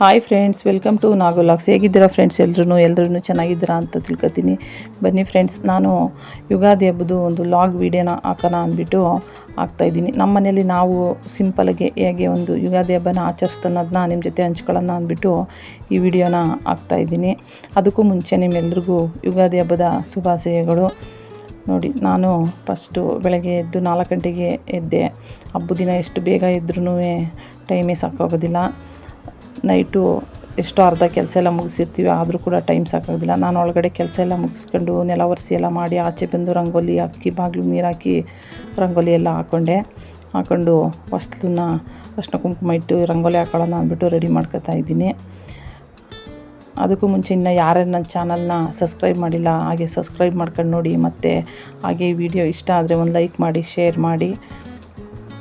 Hi friends welcome to ನಾಗೋಲಾಕ್ಸ್ ಹೇಗಿದ್ದೀರಾ friends ಎಲ್ಲರೂ ಎಲ್ಲರೂ ಚೆನ್ನಾಗಿದ್ದೀರಾ ಅಂತ ತಿಳ್ಕೊತೀನಿ. ಬನ್ನಿ ಫ್ರೆಂಡ್ಸ್ ನಾನು ಯುಗಾದಿ ಹಬ್ಬದು ಒಂದು ಲಾಗ್ ವೀಡಿಯೋನ ಹಾಕೋಣ ಅಂದ್ಬಿಟ್ಟು ಹಾಕ್ತಾಯಿದ್ದೀನಿ ನಮ್ಮ ಮನೆಯಲ್ಲಿ ನಾವು ಸಿಂಪಲಾಗಿ ಹೇಗೆ ಒಂದು ಯುಗಾದಿ ಹಬ್ಬನ ಆಚರಿಸ್ತನ್ನೋದನ್ನ ನಿಮ್ಮ ಜೊತೆ ಹಂಚ್ಕೊಳ್ಳೋಣ ಅಂದ್ಬಿಟ್ಟು ಈ ವಿಡಿಯೋನ ಹಾಕ್ತಾಯಿದ್ದೀನಿ ಅದಕ್ಕೂ ಮುಂಚೆ ನಿಮ್ಮೆಲ್ರಿಗೂ ಯುಗಾದಿ ಹಬ್ಬದ ಶುಭಾಶಯಗಳು. ನೋಡಿ, ನಾನು ಫಸ್ಟು ಬೆಳಗ್ಗೆ ಎದ್ದು ನಾಲ್ಕು ಗಂಟೆಗೆ ಎದ್ದೆ. ಹಬ್ಬದ ದಿನ ಎಷ್ಟು ಬೇಗ ಇದ್ರೂ ಟೈಮೇ ಸಾಕಾಗೋದಿಲ್ಲ. ನೈಟು ಎಷ್ಟೋ ಅರ್ಧ ಕೆಲಸ ಎಲ್ಲ ಮುಗಿಸಿರ್ತೀವಿ, ಆದರೂ ಕೂಡ ಟೈಮ್ ಸಾಕಾಗೋದಿಲ್ಲ. ನಾನು ಒಳಗಡೆ ಕೆಲಸ ಎಲ್ಲ ಮುಗಿಸ್ಕೊಂಡು ನೆಲ ಒರೆಸಿ ಎಲ್ಲ ಮಾಡಿ ಆಚೆ ಬಂದು ರಂಗೋಲಿ ಹಾಕಿ, ಬಾಗಿಲು ನೀರು ಹಾಕಿ ರಂಗೋಲಿ ಎಲ್ಲ ಹಾಕ್ಕೊಂಡೆ ಹಾಕ್ಕೊಂಡು ಹೊಸ್ಲನ್ನ ಅರ್ಶಿನ ಕುಂಕುಮ ಇಟ್ಟು ರಂಗೋಲಿ ಹಾಕೊಳ್ಳೋಣ ಅಂದ್ಬಿಟ್ಟು ರೆಡಿ ಮಾಡ್ಕೊತಾ ಇದ್ದೀನಿ. ಅದಕ್ಕೂ ಮುಂಚೆ ಇನ್ನು ಯಾರ್ಯಾರು ನನ್ನ ಚಾನಲ್ನ ಸಬ್ಸ್ಕ್ರೈಬ್ ಮಾಡಿಲ್ಲ, ಹಾಗೆ ಸಬ್ಸ್ಕ್ರೈಬ್ ಮಾಡ್ಕೊಂಡು ನೋಡಿ. ಮತ್ತು ಹಾಗೆ ವಿಡಿಯೋ ಇಷ್ಟ ಆದರೆ ಒಂದು ಲೈಕ್ ಮಾಡಿ ಶೇರ್ ಮಾಡಿ.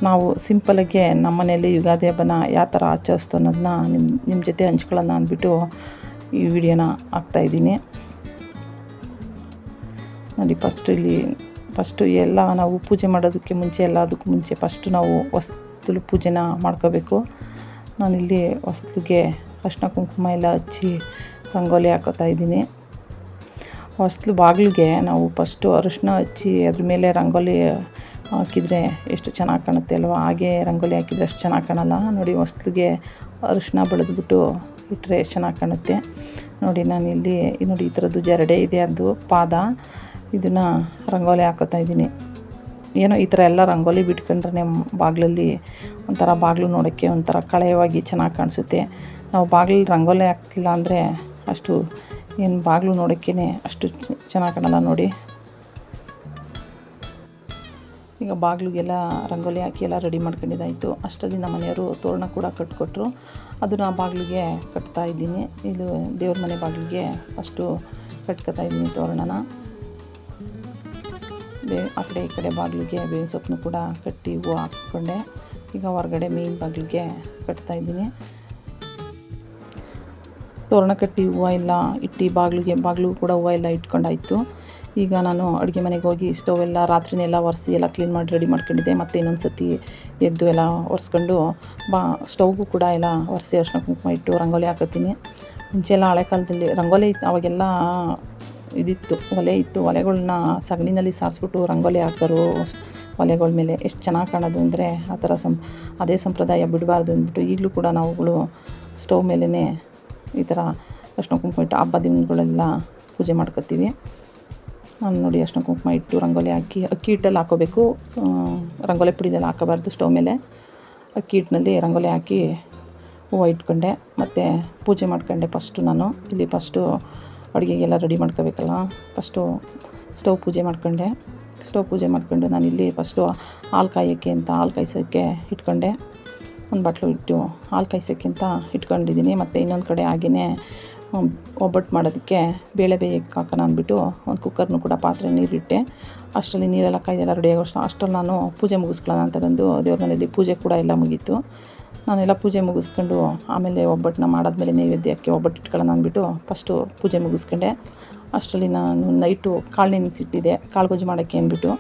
ನಾವು ಸಿಂಪಲಾಗೆ ನಮ್ಮ ಮನೆಯಲ್ಲಿ ಯುಗಾದಿ ಹಬ್ಬನ ಯಾವ ಥರ ಆಚರಿಸ್ತು ಅನ್ನೋದನ್ನ ನಿಮ್ಮ ನಿಮ್ಮ ಜೊತೆ ಹಂಚ್ಕೊಳ್ಳೋಣ ಅಂದ್ಬಿಟ್ಟು ಈ ವಿಡಿಯೋನ ಹಾಕ್ತಾಯಿದ್ದೀನಿ ನೋಡಿ ಫಸ್ಟು ಇಲ್ಲಿ ಫಸ್ಟು ಎಲ್ಲ ನಾವು ಪೂಜೆ ಮಾಡೋದಕ್ಕೆ ಮುಂಚೆ ಎಲ್ಲ ಅದಕ್ಕೂ ಮುಂಚೆ ಫಸ್ಟು ನಾವು ಹೊಸ್ಲು ಪೂಜೆನ ಮಾಡ್ಕೋಬೇಕು. ನಾನಿಲ್ಲಿ ಹೊಸ್ಲಿಗೆ ಅರ್ಶಿನ ಕುಂಕುಮ ಎಲ್ಲ ಹಚ್ಚಿ ರಂಗೋಲಿ ಹಾಕೋತಾ ಇದ್ದೀನಿ. ಹೊಸ್ಲು ಬಾಗಿಲಿಗೆ ನಾವು ಫಸ್ಟು ಅರಿಶಿನ ಹಚ್ಚಿ ಅದ್ರ ಮೇಲೆ ರಂಗೋಲಿ ಹಾಕಿದರೆ ಎಷ್ಟು ಚೆನ್ನಾಗಿ ಕಾಣುತ್ತೆ ಅಲ್ವಾ? ಹಾಗೆ ರಂಗೋಲಿ ಹಾಕಿದರೆ ಅಷ್ಟು ಚೆನ್ನಾಗಿ ಕಾಣಲ್ಲ. ನೋಡಿ, ಹೊಸ್ಲಿಗೆ ಅರಿಶಿನ ಬಳಿದ್ಬಿಟ್ಟು ಇಟ್ಟರೆ ಚೆನ್ನಾಗಿ ಕಾಣುತ್ತೆ. ನೋಡಿ, ನಾನು ಇಲ್ಲಿ ನೋಡಿ, ಈ ಥರದ್ದು ಜರಡೆ ಇದೆ, ಅದು ಪಾದ. ಇದನ್ನು ರಂಗೋಲಿ ಹಾಕೋತಾ ಇದ್ದೀನಿ. ಏನೋ ಈ ಥರ ಎಲ್ಲ ರಂಗೋಲಿ ಬಿಟ್ಕೊಂಡ್ರೆ ಬಾಗಿಲಲ್ಲಿ ಒಂಥರ ಬಾಗಿಲು ನೋಡೋಕ್ಕೆ ಒಂಥರ ಕಳೆಯವಾಗಿ ಚೆನ್ನಾಗಿ ಕಾಣಿಸುತ್ತೆ. ನಾವು ಬಾಗಿಲು ರಂಗೋಲಿ ಹಾಕ್ತಿಲ್ಲ ಅಂದರೆ ಅಷ್ಟು, ಏನು ಬಾಗಿಲು ನೋಡೋಕ್ಕೇ ಅಷ್ಟು ಚೆನ್ನಾಗಿ ಕಾಣಲ್ಲ ನೋಡಿ. ಈಗ ಬಾಗಿಲಿಗೆಲ್ಲ ರಂಗೋಲಿ ಹಾಕಿ ಎಲ್ಲ ರೆಡಿ ಮಾಡ್ಕೊಂಡಿದ್ದಾಯಿತು. ಅಷ್ಟರಲ್ಲಿ ನಮ್ಮ ಮನೆಯವರು ತೋರಣ ಕೂಡ ಕಟ್ಕೊಟ್ರು. ಅದನ್ನು ಬಾಗಿಲಿಗೆ ಕಟ್ತಾ ಇದ್ದೀನಿ. ಇದು ದೇವ್ರ ಮನೆ ಬಾಗಿಲಿಗೆ ಫಸ್ಟು ಕಟ್ಕೊತಾ ಇದ್ದೀನಿ ತೋರಣನ. ಬೇ, ಆ ಕಡೆ ಈ ಕಡೆ ಬಾಗಿಲಿಗೆ ಬೇವಿನ ಸೊಪ್ಪನ್ನು ಕೂಡ ಕಟ್ಟಿ ಹೂವು ಹಾಕ್ಕೊಂಡೆ. ಈಗ ಹೊರಗಡೆ ಮೇನ್ ಬಾಗಿಲಿಗೆ ಕಟ್ತಾ ಇದ್ದೀನಿ. ತೋರಣ ಕಟ್ಟಿ ಹೂವು ಎಲ್ಲ ಇಟ್ಟು ಬಾಗಿಲಿಗೆ, ಬಾಗಿಲು ಕೂಡ ಹೂವು ಎಲ್ಲ ಇಟ್ಕೊಂಡಾಯಿತು. ಈಗ ನಾನು ಅಡುಗೆ ಮನೆಗೆ ಹೋಗಿ ಸ್ಟವ್ ಎಲ್ಲ ರಾತ್ರಿನೆಲ್ಲ ಒರೆಸಿ ಎಲ್ಲ ಕ್ಲೀನ್ ಮಾಡಿ ರೆಡಿ ಮಾಡ್ಕೊಂಡಿದ್ದೆ. ಮತ್ತು ಇನ್ನೊಂದು ಸತಿ ಎದ್ದು ಎಲ್ಲ ಒರೆಸ್ಕೊಂಡು ಬಾ ಸ್ಟವ್ಗೂ ಕೂಡ ಎಲ್ಲ ಒರೆಸಿ ಅರ್ಶಿನ ಕುಂಕುಮ ಇಟ್ಟು ರಂಗೋಲಿ ಹಾಕತ್ತೀನಿ. ಮುಂಚೆ ಎಲ್ಲ ಹಳೆ ಕಾಲದಲ್ಲಿ ರಂಗೋಲಿ ಇತ್ತು, ಅವಾಗೆಲ್ಲ ಇದಿತ್ತು, ಒಲೆ ಇತ್ತು. ಒಲೆಗಳನ್ನ ಸಗಣಿನಲ್ಲಿ ಸಾರಿಸ್ಬಿಟ್ಟು ರಂಗೋಲಿ ಹಾಕೋರು. ಒಲೆಗಳ ಮೇಲೆ ಎಷ್ಟು ಚೆನ್ನಾಗಿ ಕಾಣೋದು ಅಂದರೆ ಆ ಥರ ಸಂ ಅದೇ ಸಂಪ್ರದಾಯ ಬಿಡಬಾರ್ದು ಅಂದ್ಬಿಟ್ಟು ಈಗಲೂ ಕೂಡ ನಾವುಗಳು ಸ್ಟವ್ ಮೇಲೇ ಈ ಥರ ಅರ್ಶಿನ ಕುಂಕುಮ ಇಟ್ಟು ಹಬ್ಬ ದಿನಗಳೆಲ್ಲ ಪೂಜೆ ಮಾಡ್ಕೊತೀವಿ. ನಾನು ನೋಡಿ ಅರ್ಶಿನ ಕುಂಕುಮ ಇಟ್ಟು ರಂಗೋಲಿ ಹಾಕಿ, ಅಕ್ಕಿ ಹಿಟ್ಟಲ್ಲಿ ಹಾಕೋಬೇಕು. ರಂಗೋಲಿ ಪುಡಿದೆಲ್ಲ ಹಾಕೋಬಾರ್ದು ಸ್ಟವ್ ಮೇಲೆ. ಅಕ್ಕಿ ಹಿಟ್ಟಿನಲ್ಲಿ ರಂಗೋಲಿ ಹಾಕಿ ಹೂವು ಇಟ್ಕೊಂಡೆ. ಮತ್ತು ಪೂಜೆ ಮಾಡ್ಕೊಂಡೆ ಫಸ್ಟು ನಾನು. ಇಲ್ಲಿ ಫಸ್ಟು ಅಡುಗೆಗೆಲ್ಲ ರೆಡಿ ಮಾಡ್ಕೋಬೇಕಲ್ಲ. ಫಸ್ಟು ಸ್ಟವ್ ಪೂಜೆ ಮಾಡ್ಕೊಂಡೆ. ಸ್ಟವ್ ಪೂಜೆ ಮಾಡ್ಕೊಂಡು ಇಲ್ಲಿ ಫಸ್ಟು ಹಾಲು ಕಾಯೋಕ್ಕೆ ಅಂತ ಹಾಲು ಕಾಯಿಸೋಕ್ಕೆ ಇಟ್ಕೊಂಡೆ. ಒಂದು ಬಾಟ್ಲು ಇಟ್ಟು ಹಾಲು ಕಾಯಿಸೋಕ್ಕಿಂತ ಇಟ್ಕೊಂಡಿದ್ದೀನಿ. ಮತ್ತು ಇನ್ನೊಂದು ಕಡೆ ಹಾಗೆಯೇ ಒಬ್ಬಟ್ಟು ಮಾಡೋದಕ್ಕೆ ಬೇಳೆ ಬೇಯಕ್ಕೆ ಹಾಕೋಣ ಅಂದ್ಬಿಟ್ಟು ಒಂದು ಕುಕ್ಕರ್ನು ಕೂಡ ಪಾತ್ರೆ ನೀರಿಟ್ಟೆ. ಅಷ್ಟರಲ್ಲಿ ನೀರೆಲ್ಲ ಕಾಯ್ದೆಲ್ಲ ರೆಡಿ ಆಗೋಷ್ಟು ಅಷ್ಟರಲ್ಲಿ ನಾನು ಪೂಜೆ ಮುಗಿಸ್ಕೊಳ್ಳೋಣ ಅಂತ ಬಂದು ದೇವ್ರ ಮನೆಯಲ್ಲಿ ಪೂಜೆ ಕೂಡ ಎಲ್ಲ ಮುಗೀತು. ನಾನೆಲ್ಲ ಪೂಜೆ ಮುಗಿಸ್ಕೊಂಡು ಆಮೇಲೆ ಒಬ್ಬಟ್ಟನ್ನ ಮಾಡಾದ್ಮೇಲೆ ನೈವೇದ್ಯಕ್ಕೆ ಒಬ್ಬಟ್ಟು ಇಟ್ಕೊಳ್ಳೋಣ ಅಂದ್ಬಿಟ್ಟು ಫಸ್ಟು ಪೂಜೆ ಮುಗಿಸ್ಕೊಂಡೆ. ಅಷ್ಟರಲ್ಲಿ ನಾನು ನೈಟು ಕಾಳು ನೆನೆಸಿಟ್ಟಿದೆ ಕಾಳು ಗೊಜ್ಜು ಮಾಡೋಕ್ಕೆ ಅಂದ್ಬಿಟ್ಟು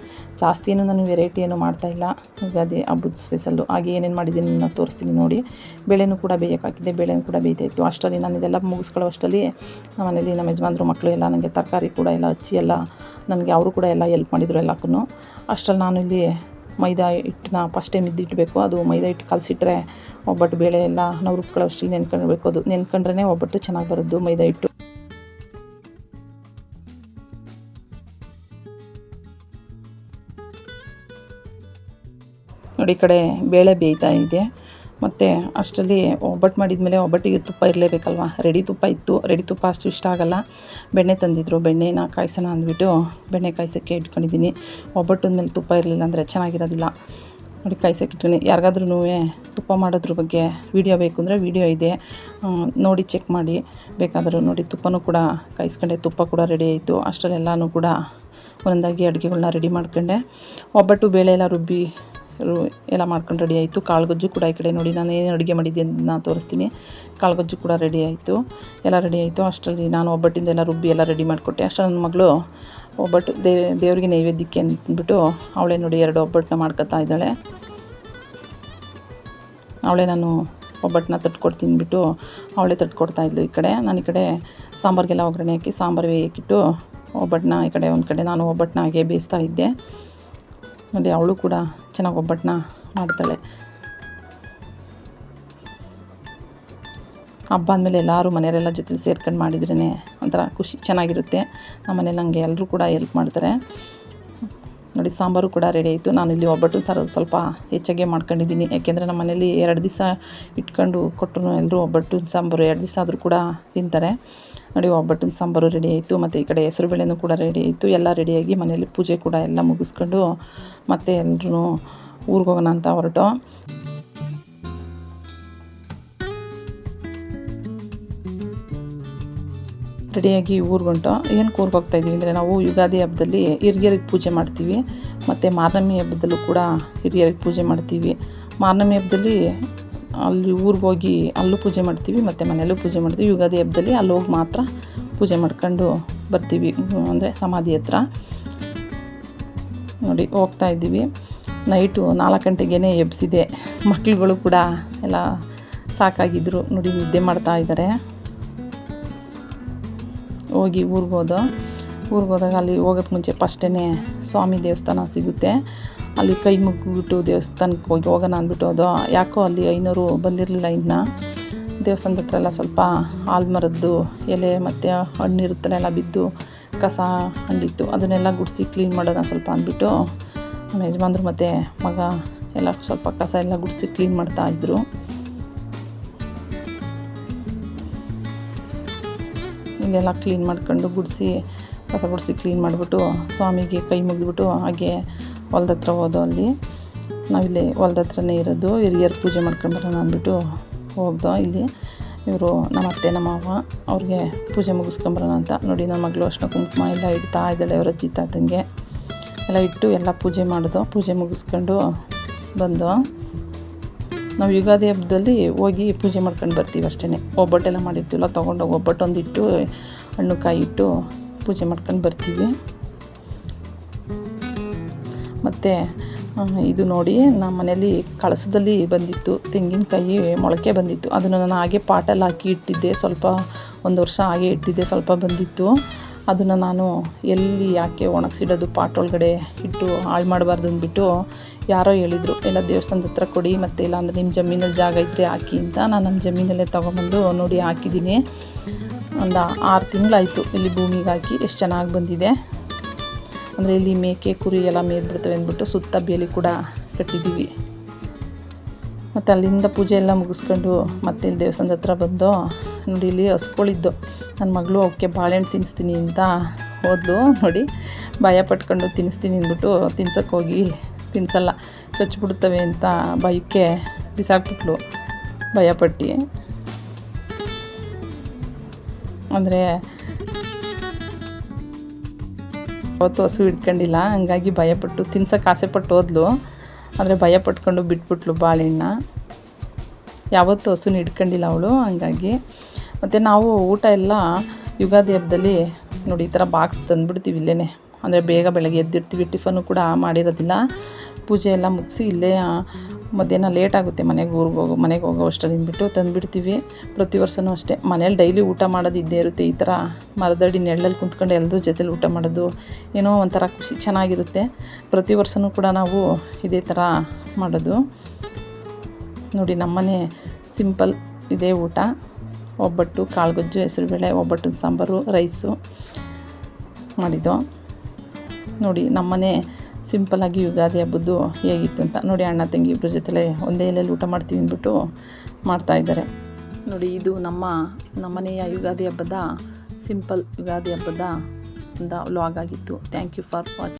ಜಾಸ್ತಿ ಏನು ನಾನು ವೆರೈಟಿ ಏನು ಮಾಡ್ತಾಯಿಲ್ಲ ಯುಗಾದಿ ಹಬ್ಬದ ಸ್ಪೆಷಲ್ಲು. ಹಾಗೆ ಏನೇನು ಮಾಡಿದ್ದೀನಿ ನಾನು ತೋರಿಸ್ತೀನಿ ನೋಡಿ. ಬೇಳೆನೂ ಕೂಡ ಬೇಯಕ್ಕೆ ಬೇಳೆನೂ ಕೂಡ ಬೇಯ್ತಾಯಿತ್ತು. ಅಷ್ಟರಲ್ಲಿ ನಾನು ಇದೆಲ್ಲ ಮುಗಿಸ್ಕೊಳ್ಳೋ ಅಷ್ಟರಲ್ಲಿ ನಮ್ಮ ಮನೇಲಿ ನಮ್ಮ ಯಜಮಾನ್ರು, ಮಕ್ಕಳು ಎಲ್ಲ ನನಗೆ ತರಕಾರಿ ಕೂಡ ಎಲ್ಲ ಹಚ್ಚಿ ಎಲ್ಲ ನನಗೆ ಅವರು ಕೂಡ ಎಲ್ಲ ಎಲ್ಪ್ ಮಾಡಿದರು ಎಲ್ಲಕ್ಕೂ ಅಷ್ಟರಲ್ಲಿ ನಾನು ಇಲ್ಲಿ ಮೈದಾ ಹಿಟ್ಟನ್ನ ಫಸ್ಟ್ ಟೈಮ್ ಇದ್ದಿಟ್ಬೇಕು. ಅದು ಮೈದಾ ಹಿಟ್ಟು ಕಲಸಿಟ್ರೆ ಒಬ್ಬಟ್ಟು ಬೇಳೆ ಎಲ್ಲ ನಾವು ರುಬ್ಕೊಳ್ಳೋ ಅಷ್ಟರಲ್ಲಿ ನೆನ್ಕೊಂಡಿರ್ಬೇಕು. ಅದು ನೆನ್ಕೊಂಡ್ರೆ ಒಬ್ಬಟ್ಟು ಚೆನ್ನಾಗಿ ಬರೋದು ಮೈದಾ ಹಿಟ್ಟು. ನೋಡಿ ಈ ಕಡೆ ಬೇಳೆ ಬೇಯ್ತಾ ಇದೆ. ಮತ್ತು ಅಷ್ಟರಲ್ಲಿ ಒಬ್ಬಟ್ಟು ಮಾಡಿದ್ಮೇಲೆ ಒಬ್ಬಟ್ಟಿಗೆ ತುಪ್ಪ ಇರಲೇಬೇಕಲ್ವ? ರೆಡಿ ತುಪ್ಪ ಇತ್ತು. ರೆಡಿ ತುಪ್ಪ ಅಷ್ಟು ಇಷ್ಟ ಆಗೋಲ್ಲ. ಬೆಣ್ಣೆ ತಂದಿದ್ರು. ಬೆಣ್ಣೆನ ಕಾಯಿಸೋಣ ಅಂದ್ಬಿಟ್ಟು ಬೆಣ್ಣೆ ಕಾಯಿಸೋಕ್ಕೆ ಇಟ್ಕೊಂಡಿದ್ದೀನಿ. ಒಬ್ಬಟ್ಟು ಮೇಲೆ ತುಪ್ಪ ಇರಲಿಲ್ಲ ಅಂದರೆ ಚೆನ್ನಾಗಿರೋದಿಲ್ಲ. ನೋಡಿ ಕಾಯಿಸೋಕೆ ಇಟ್ಕೊಂಡು ಯಾರಿಗಾದ್ರೂ ತುಪ್ಪ ಮಾಡೋದ್ರ ಬಗ್ಗೆ ವೀಡಿಯೋ ಬೇಕು ಅಂದರೆ ವೀಡಿಯೋ ಇದೆ. ನೋಡಿ, ಚೆಕ್ ಮಾಡಿ. ಬೇಕಾದರೂ ನೋಡಿ, ತುಪ್ಪನೂ ಕೂಡ ಕಾಯಿಸ್ಕೊಂಡೆ. ತುಪ್ಪ ಕೂಡ ರೆಡಿ ಆಯಿತು. ಅಷ್ಟರಲ್ಲೆಲ್ಲನೂ ಕೂಡ ಒಂದೊಂದಾಗಿ ಅಡುಗೆಗಳನ್ನ ರೆಡಿ ಮಾಡ್ಕೊಂಡೆ. ಒಬ್ಬಟ್ಟು, ಬೇಳೆ ಎಲ್ಲ ರುಬ್ಬಿ ಎಲ್ಲ ಮಾಡ್ಕೊಂಡು ರೆಡಿ ಆಯಿತು. ಕಾಳುಗೊಜ್ಜು ಕೂಡ ಈ ಕಡೆ ನೋಡಿ ನಾನು ಏನು ಅಡುಗೆ ಮಾಡಿದ್ದೆ ನಾನು ತೋರಿಸ್ತೀನಿ. ಕಾಳುಗೊಜ್ಜು ಕೂಡ ರೆಡಿ ಆಯಿತು. ಎಲ್ಲ ರೆಡಿ ಆಯಿತು. ಅಷ್ಟರಲ್ಲಿ ನಾನು ಒಬ್ಬಟ್ಟಿಂದ ಎಲ್ಲ ರುಬ್ಬಿ ಎಲ್ಲ ರೆಡಿ ಮಾಡಿಕೊಟ್ಟೆ. ಅಷ್ಟೇ ನನ್ನ ಮಗಳು ಒಬ್ಬಟ್ಟು ದೇ, ದೇವರಿಗೆ ನೈವೇದ್ಯಕ್ಕೆ ಅಂದ್ಬಿಟ್ಟು ಅವಳೇ ನೋಡಿ ಎರಡು ಒಬ್ಬಟ್ಟನ್ನ ಮಾಡ್ಕೊತಾ ಇದ್ದಾಳೆ. ಅವಳೇ ನಾನು ಒಬ್ಬಟ್ಟನ್ನ ತಟ್ಕೊಡ್ತೀನಿ ಬಿಟ್ಟು ಅವಳೇ ತಟ್ಕೊಡ್ತಾಯಿದ್ಲು ಈ ಕಡೆ. ನಾನು ಈ ಕಡೆ ಸಾಂಬಾರಿಗೆಲ್ಲ ಒಗ್ಗರಣೆ ಹಾಕಿ ಸಾಂಬಾರು ಬೇಯಕ್ಕಿಟ್ಟು ಒಬ್ಬಟ್ಟನ್ನ ಈ ಕಡೆ ಒಂದು ಕಡೆ ನಾನು ಒಬ್ಬಟ್ಟನ್ನ ಹಾಗೆ ಬೇಯಿಸ್ತಾ ಇದ್ದೆ. ನೋಡಿ ಅವಳು ಕೂಡ ಚೆನ್ನಾಗಿ ಒಬ್ಬಟ್ಟನ್ನ ಮಾಡ್ತಾಳೆ. ಹಬ್ಬ ಅಂದಮೇಲೆ ಎಲ್ಲರೂ ಮನೆಯವರೆಲ್ಲ ಜೊತೆಲಿ ಸೇರ್ಕೊಂಡು ಮಾಡಿದ್ರೇ ಒಂಥರ ಖುಷಿ, ಚೆನ್ನಾಗಿರುತ್ತೆ. ನಮ್ಮ ಮನೇಲಿ ನನಗೆ ಎಲ್ಲರೂ ಕೂಡ ಎಲ್ಪ್ ಮಾಡ್ತಾರೆ. ನೋಡಿ, ಸಾಂಬಾರು ಕೂಡ ರೆಡಿ ಆಯಿತು. ನಾನು ಇಲ್ಲಿ ಒಬ್ಬಟ್ಟು ಸರ್ ಸ್ವಲ್ಪ ಹೆಚ್ಚಾಗೆ ಮಾಡ್ಕೊಂಡಿದ್ದೀನಿ. ಯಾಕೆಂದರೆ ನಮ್ಮ ಮನೇಲಿ ಎರಡು ದಿವಸ ಇಟ್ಕೊಂಡು ಕೊಟ್ಟರು ಎಲ್ಲರೂ ಒಬ್ಬಟ್ಟು, ಸಾಂಬಾರು ಎರಡು ದಿವಸ ಆದರೂ ಕೂಡ ತಿಂತಾರೆ. ನೋಡಿ ಒಬ್ಬಟ್ಟಿನ ಸಾಂಬಾರು ರೆಡಿ ಆಯಿತು, ಮತ್ತು ಈ ಕಡೆ ಹೆಸರುಬೇಳೆನೂ ಕೂಡ ರೆಡಿ ಆಯಿತು. ಎಲ್ಲ ರೆಡಿಯಾಗಿ ಮನೆಯಲ್ಲಿ ಪೂಜೆ ಕೂಡ ಎಲ್ಲ ಮುಗಿಸ್ಕೊಂಡು ಮತ್ತೆ ಎಲ್ಲರೂ ಊರಿಗೆ ಹೋಗೋಣ ಅಂತ ಹೊರಟು. ರೆಡಿಯಾಗಿ ಊರಿಗೊಂಟು ಏನು ಊರಿಗೆ ಹೋಗ್ತಾ ಇದ್ದೀವಿ ಅಂದರೆ, ನಾವು ಯುಗಾದಿ ಹಬ್ಬದಲ್ಲಿ ಹಿರಿಯರಿಗೆ ಪೂಜೆ ಮಾಡ್ತೀವಿ. ಮತ್ತು ಮಾರ್ನಮಿ ಹಬ್ಬದಲ್ಲೂ ಕೂಡ ಹಿರಿಯರಿಗೆ ಪೂಜೆ ಮಾಡ್ತೀವಿ. ಮಾರ್ನಮಿ ಹಬ್ಬದಲ್ಲಿ ಅಲ್ಲಿ ಊರಿಗೆ ಹೋಗಿ ಅಲ್ಲೂ ಪೂಜೆ ಮಾಡ್ತೀವಿ, ಮತ್ತು ಮನೆಯಲ್ಲೂ ಪೂಜೆ ಮಾಡ್ತೀವಿ. ಯುಗಾದಿ ಹಬ್ಬದಲ್ಲಿ ಅಲ್ಲಿ ಹೋಗಿ ಮಾತ್ರ ಪೂಜೆ ಮಾಡ್ಕೊಂಡು ಬರ್ತೀವಿ, ಅಂದರೆ ಸಮಾಧಿ ಹತ್ರ. ನೋಡಿ, ಹೋಗ್ತಾ ಇದ್ದೀವಿ. ನೈಟು ನಾಲ್ಕು ಗಂಟೆಗೇ ಎಬ್ಸಿದೆ. ಮಕ್ಕಳುಗಳು ಕೂಡ ಎಲ್ಲ ಸಾಕಾಗಿದ್ದರು ನೋಡಿ, ನಿದ್ದೆ ಮಾಡ್ತಾ ಇದ್ದಾರೆ ಹೋಗಿ ಊರಿಗೆ ಹೋದ. ಊರಿಗೆ ಹೋದಾಗ ಅಲ್ಲಿ ಹೋಗೋಕ್ಕೆ ಮುಂಚೆ ಫಸ್ಟೇ ಸ್ವಾಮಿ ದೇವಸ್ಥಾನ ಸಿಗುತ್ತೆ. ಅಲ್ಲಿ ಕೈ ಮುಗ್ಬಿಟ್ಟು ದೇವಸ್ಥಾನಕ್ಕೆ ಹೋಗಿ, ಹೋಗೋಣ ಅಂದ್ಬಿಟ್ಟು ಅದು ಯಾಕೋ ಅಲ್ಲಿ ಐನೂರು ಬಂದಿರಲಿಲ್ಲ ಇನ್ನು. ದೇವಸ್ಥಾನದ ಹತ್ರ ಎಲ್ಲ ಸ್ವಲ್ಪ ಆಲ್ಮರದ್ದು ಎಲೆ ಮತ್ತು ಹಣ್ಣಿರುತ್ತಲ್ಲ ಎಲ್ಲ ಬಿದ್ದು ಕಸ ಹಂಡಿತ್ತು ಅದನ್ನೆಲ್ಲ ಗುಡಿಸಿ ಕ್ಲೀನ್ ಮಾಡೋಣ ಸ್ವಲ್ಪ ಅಂದ್ಬಿಟ್ಟು ನಮ್ಮ ಯಜಮಾನ್ರು ಮತ್ತು ಮಗ ಎಲ್ಲ ಸ್ವಲ್ಪ ಕಸ ಎಲ್ಲ ಗುಡಿಸಿ ಕ್ಲೀನ್ ಮಾಡ್ತಾಯಿದ್ರು ಇಲ್ಲೆಲ್ಲ ಕ್ಲೀನ್ ಮಾಡ್ಕೊಂಡು ಗುಡಿಸಿ, ಕಸ ಗುಡಿಸಿ ಕ್ಲೀನ್ ಮಾಡಿಬಿಟ್ಟು ಸ್ವಾಮಿಗೆ ಕೈ ಮುಗಿದ್ಬಿಟ್ಟು ಹಾಗೆ ಹೊಲ್ದ ಹತ್ರ ಹೋದೋ ಅಲ್ಲಿ. ನಾವಿಲ್ಲಿ ಹೊಲ್ದ ಹತ್ರನೇ ಇರೋದು. ಹಿರಿಯರು ಪೂಜೆ ಮಾಡ್ಕೊಂಡು ಬರೋಣ ಅಂದ್ಬಿಟ್ಟು ಹೋಗ್ದೋ ಇಲ್ಲಿ. ಇವರು ನಮ್ಮ ಅತ್ತೆ, ನಮ್ಮ ಮಾವ, ಅವ್ರಿಗೆ ಪೂಜೆ ಮುಗಿಸ್ಕೊಂಬರೋಣ ಅಂತ. ನೋಡಿ ನನ್ನ ಮಗಳು ಅಷ್ಟು ಕುಂಕುಮ ಎಲ್ಲ ಇಡ್ತಾ ಇದ್ದಾಳೆ ಅವರ ಅಜ್ಜಿ, ತಾತಂಗೆ. ಎಲ್ಲ ಇಟ್ಟು ಎಲ್ಲ ಪೂಜೆ ಮಾಡಿದೋ, ಪೂಜೆ ಮುಗಿಸ್ಕೊಂಡು ಬಂದು ನಾವು ಯುಗಾದಿ ಹಬ್ಬದಲ್ಲಿ ಹೋಗಿ ಪೂಜೆ ಮಾಡ್ಕೊಂಡು ಬರ್ತೀವಿ ಅಷ್ಟೇ ಒಬ್ಬಟ್ಟೆಲ್ಲ ಮಾಡಿರ್ತೀವಲ್ಲ, ತೊಗೊಂಡೋಗಿ ಒಬ್ಬಟ್ಟು ಒಂದಿಟ್ಟು ಹಣ್ಣು ಕಾಯಿ ಇಟ್ಟು ಪೂಜೆ ಮಾಡ್ಕೊಂಡು ಬರ್ತೀವಿ. ಮತ್ತು ಇದು ನೋಡಿ ನಮ್ಮ ಮನೇಲಿ ಕಳಸದಲ್ಲಿ ಬಂದಿತ್ತು, ತೆಂಗಿನಕಾಯಿ ಮೊಳಕೆ ಬಂದಿತ್ತು. ಅದನ್ನು ನಾನು ಹಾಗೆ ಪಾಟಲ್ಲಿ ಹಾಕಿ ಇಟ್ಟಿದ್ದೆ, ಸ್ವಲ್ಪ ಒಂದು ವರ್ಷ ಹಾಗೆ ಇಟ್ಟಿದ್ದೆ, ಸ್ವಲ್ಪ ಬಂದಿತ್ತು. ಅದನ್ನು ನಾನು ಎಲ್ಲಿ ಯಾಕೆ ಒಣಗಿಸಿಡೋದು, ಪಾಟ್ ಒಳಗಡೆ ಇಟ್ಟು ಹಾಳು ಮಾಡಬಾರ್ದು ಅಂದ್ಬಿಟ್ಟು ಯಾರೋ ಹೇಳಿದರು ಎಲ್ಲ ದೇವಸ್ಥಾನದ ಹತ್ರ ಕೊಡಿ, ಮತ್ತು ಇಲ್ಲಾಂದರೆ ನಿಮ್ಮ ಜಮೀನಲ್ಲಿ ಜಾಗ ಇದ್ದರೆ ಹಾಕಿ ಅಂತ ನಾನು ನಮ್ಮ ಜಮೀನಲ್ಲೇ ತೊಗೊಂಬಂದು ನೋಡಿ ಹಾಕಿದ್ದೀನಿ. ಒಂದು ಆರು ತಿಂಗಳಾಯಿತು ಇಲ್ಲಿ ಭೂಮಿಗೆ ಹಾಕಿ, ಎಷ್ಟು ಚೆನ್ನಾಗಿ ಬಂದಿದೆ. ಅಂದರೆ ಇಲ್ಲಿ ಮೇಕೆ, ಕುರಿ ಎಲ್ಲ ಮೇದ್ಬಿಡ್ತವೆ ಅಂದ್ಬಿಟ್ಟು ಸುತ್ತ ಬೇಲಿ ಕೂಡ ಕಟ್ಟಿದ್ದೀವಿ. ಮತ್ತು ಅಲ್ಲಿಂದ ಪೂಜೆ ಎಲ್ಲ ಮುಗಿಸ್ಕೊಂಡು ಮತ್ತೆ ಇಲ್ಲಿ ದೇವಸ್ಥಾನದ ಹತ್ರ ಬಂದು ನೋಡಿ ಇಲ್ಲಿ ಹಸ್ಕೊಳಿದ್ದು. ನನ್ನ ಮಗಳು ಅವಕ್ಕೆ ಬಾಳೆಹಣ್ಣು ತಿನ್ನಿಸ್ತೀನಿ ಅಂತ ಹೋದ್ಲು. ನೋಡಿ ಭಯ ಪಟ್ಕೊಂಡು ತಿನ್ನಿಸ್ತೀನಿ ಅಂದ್ಬಿಟ್ಟು ತಿನ್ಸಕ್ಕೆ ಹೋಗಿ ತಿನ್ಸಲ್ಲ. ಕಚ್ಚಿಬಿಡ್ತವೆ ಅಂತ ಭಯಕ್ಕೆ ಬಿಸಾಕ್ಬಿಟ್ಲು. ಭಯಪಟ್ಟು ಅಂದರೆ ಅವತ್ತು ಹಸು ಹಿಡ್ಕೊಂಡಿಲ್ಲ, ಹಂಗಾಗಿ ಭಯಪಟ್ಟು, ತಿನ್ಸೋಕೆ ಆಸೆಪಟ್ಟು ಹೋದ್ಲು. ಆದರೆ ಭಯ ಪಟ್ಕೊಂಡು ಬಿಟ್ಬಿಟ್ಲು ಬಾಳೆಹಣ್ಣ ಯಾವತ್ತೂ ಹಸುನ ಹಿಡ್ಕೊಂಡಿಲ್ಲ ಅವಳು, ಹಂಗಾಗಿ. ಮತ್ತು ನಾವು ಊಟ ಎಲ್ಲ ಯುಗಾದಿ ಹಬ್ಬದಲ್ಲಿ ನೋಡಿ ಈ ಥರ ಬಾಕ್ಸ್ ತಂದುಬಿಡ್ತೀವಿ ಇಲ್ಲೇ ಅಂದರೆ ಬೇಗ ಬೆಳಗ್ಗೆ ಎದ್ದಿರ್ತೀವಿ, ಟಿಫನ್ನು ಕೂಡ ಮಾಡಿರೋದಿಲ್ಲ. ಪೂಜೆ ಎಲ್ಲ ಮುಗಿಸಿ ಇಲ್ಲೇ ಮಧ್ಯಾಹ್ನ ಲೇಟ್ ಆಗುತ್ತೆ ಮನೆಗೆ ಊರಿಗೆ ಹೋಗೋ, ಮನೆಗೆ ಹೋಗೋ ಅಷ್ಟರಲ್ಲಿ ಬಿಟ್ಟು ತಂದುಬಿಡ್ತೀವಿ. ಪ್ರತಿ ವರ್ಷವೂ ಅಷ್ಟೇ ಮನೇಲಿ ಡೈಲಿ ಊಟ ಮಾಡೋದು ಇದ್ದೇ ಇರುತ್ತೆ ಈ ಥರ. ಮರದಡಿ ನೆಳ್ಳಲ್ಲಿ ಕುಂತ್ಕೊಂಡು ಎಲ್ಲರೂ ಜೊತೆಲಿ ಊಟ ಮಾಡೋದು ಏನೋ ಒಂಥರ ಖುಷಿ, ಚೆನ್ನಾಗಿರುತ್ತೆ. ಪ್ರತಿ ವರ್ಷವೂ ಕೂಡ ನಾವು ಇದೇ ಥರ ಮಾಡೋದು. ನೋಡಿ, ನಮ್ಮನೆ ಸಿಂಪಲ್ ಇದೇ ಊಟ. ಒಬ್ಬಟ್ಟು, ಕಾಳುಗೊಜ್ಜು, ಹೆಸರುಬೇಳೆ ಒಬ್ಬಟ್ಟು ಸಾಂಬಾರು, ರೈಸು ಮಾಡಿದ್ದು. ನೋಡಿ, ನಮ್ಮನೆ ಸಿಂಪಲ್ಲಾಗಿ ಯುಗಾದಿ ಹಬ್ಬದ್ದು ಹೇಗಿತ್ತು ಅಂತ. ನೋಡಿ ಅಣ್ಣ ತಂಗಿ ಇಬ್ಬರ ಜೊತೆಲೇ ಒಂದೇ ಎಲೆಯಲ್ಲಿ ಊಟ ಮಾಡ್ತೀವಿ ಅಂದ್ಬಿಟ್ಟು ಮಾಡ್ತಾಯಿದ್ದಾರೆ ನೋಡಿ, ಇದು ನಮ್ಮ, ನಮ್ಮನೆಯ ಯುಗಾದಿ ಹಬ್ಬದ, ಸಿಂಪಲ್ ಯುಗಾದಿ ಹಬ್ಬದ ಒಂದು ವ್ಲಾಗ್ ಆಗಿತ್ತು. Thank you for watching